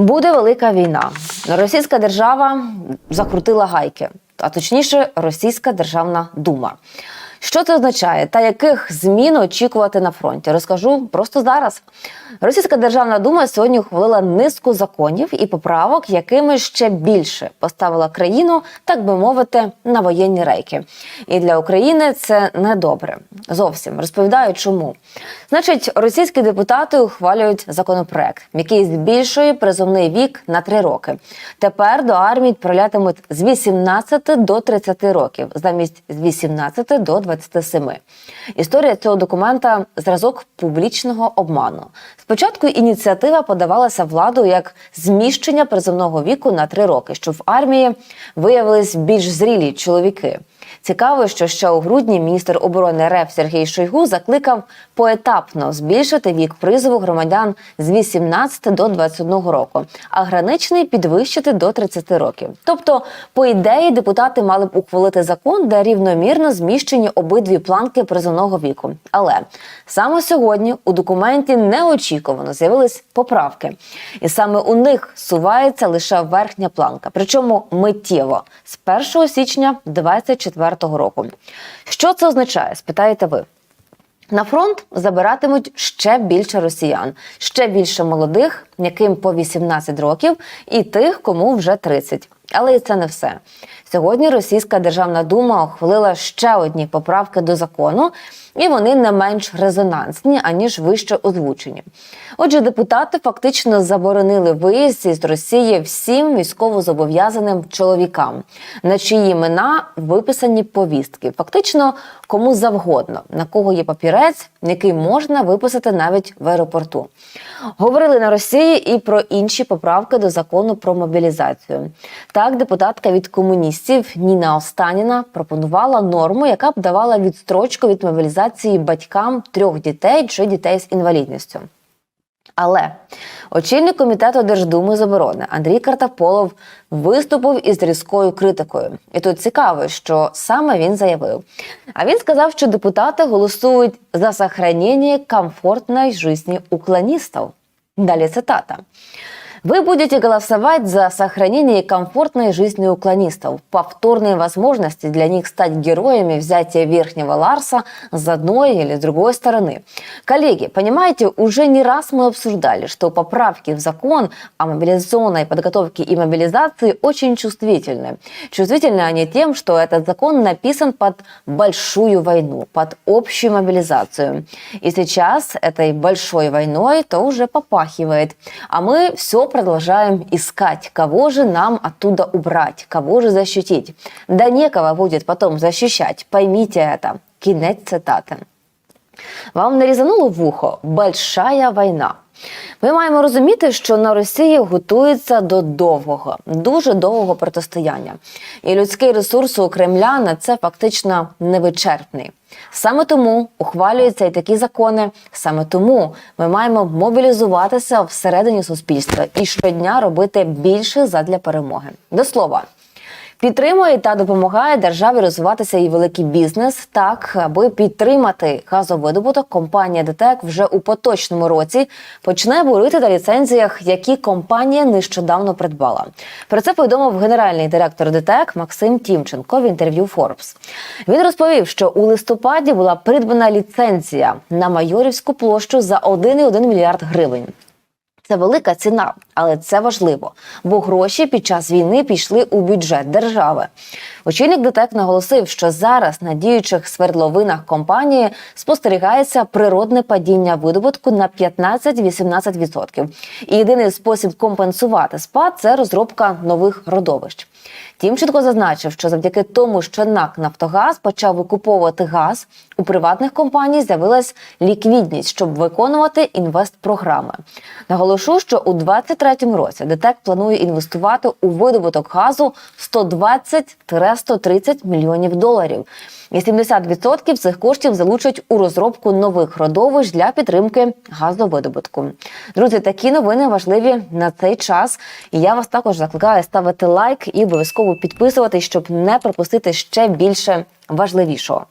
Буде велика війна. Російська держава закрутила гайки, а точніше, Російська Державна Дума. Що це означає та яких змін очікувати на фронті? Розкажу просто зараз. Російська державна дума сьогодні ухвалила низку законів і поправок, якими ще більше поставила країну, так би мовити, на воєнні рейки. І для України це не добре. Зовсім розповідаю, чому. Значить, російські депутати ухвалюють законопроект, який збільшує призовний вік на три роки. Тепер до армії відправлятимуть з 18 до 30 років, замість з 18 до 27. Історія цього документа зразок публічного обману. Спочатку ініціатива подавалася владу як зміщення призовного віку на три роки, щоб в армії виявились більш зрілі чоловіки. Цікаво, що ще у грудні міністр оборони РФ Сергій Шойгу закликав поетапно збільшити вік призову громадян з 18 до 21 року, а граничний підвищити до 30 років. Тобто, по ідеї, депутати мали б ухвалити закон, де рівномірно зміщені обидві планки призовного віку. Але саме сьогодні у документі неочікувано з'явились поправки, і саме у них сувається лише верхня планка, причому миттєво з 1 січня 2024 року. Що це означає? Спитаєте ви. На фронт забиратимуть ще більше росіян, ще більше молодих, яким по 18 років, і тих, кому вже 30. Але і це не все. Сьогодні Російська Державна Дума ухвалила ще одні поправки до закону, і вони не менш резонансні, аніж вище озвучені. Отже, депутати фактично заборонили виїзд із Росії всім військовозобов'язаним чоловікам, на чиї імена виписані повістки, фактично кому завгодно, на кого є папірець, який можна виписати навіть в аеропорту. Говорили на Росії і про інші поправки до закону про мобілізацію. Так, депутатка від комуністів Ніна Останіна пропонувала норму, яка б давала відстрочку від мобілізації батькам трьох дітей чи дітей з інвалідністю. Але очільник комітету Держдуми з оборони Андрій Картаполов виступив із різкою критикою. І тут цікаво, що саме він заявив. А він сказав, що депутати голосують за сохранення комфортної житті уклоністів. Далі цитата. Вы будете голосовать за сохранение комфортной жизни уклонистов, повторные возможности для них стать героями взятия Верхнего Ларса с одной или другой стороны. Коллеги, понимаете, уже не раз мы обсуждали, что поправки в закон о мобилизационной подготовке и мобилизации очень чувствительны. Чувствительны они тем, что этот закон написан под большую войну, под общую мобилизацию. И сейчас этой большой войной то уже попахивает. А мы все продолжаем искать, кого же нам оттуда убрать, кого же защитить. Да некого будет потом защищать, поймите это. Кінець цитати. Вам не різануло вухо большая війна. Ми маємо розуміти, що на Росії готується до довгого, дуже довгого протистояння, і людський ресурс у Кремля на це фактично невичерпний. Саме тому ухвалюються і такі закони. Саме тому ми маємо мобілізуватися всередині суспільства і щодня робити більше задля перемоги. До слова. Підтримує та допомагає державі розвиватися і великий бізнес, так аби підтримати газовидобуток. Компанія ДТЕК вже у поточному році почне бурити на ліцензіях, які компанія нещодавно придбала. Про це повідомив генеральний директор ДТЕК Максим Тімченко в інтерв'ю Forbes. Він розповів, що у листопаді була придбана ліцензія на майорівську площу за 1,1 мільярд гривень. Це велика ціна, але це важливо, бо гроші під час війни пішли у бюджет держави. Очільник ДТЕК наголосив, що зараз на діючих свердловинах компанії спостерігається природне падіння видобутку на 15-18%. І єдиний спосіб компенсувати спад це розробка нових родовищ. Тімченко зазначив, що завдяки тому, що НАК Нафтогаз почав викуповувати газ, у приватних компаній з'явилась ліквідність, щоб виконувати інвестпрограми. Наголошу, що у 2023 році ДТЕК планує інвестувати у видобуток газу 120-130 мільйонів доларів. І 70% цих коштів залучать у розробку нових родовищ для підтримки газовидобутку. Друзі, такі новини важливі на цей час. І я вас також закликаю ставити лайк і обов'язково підписуватись, щоб не пропустити ще більше важливішого.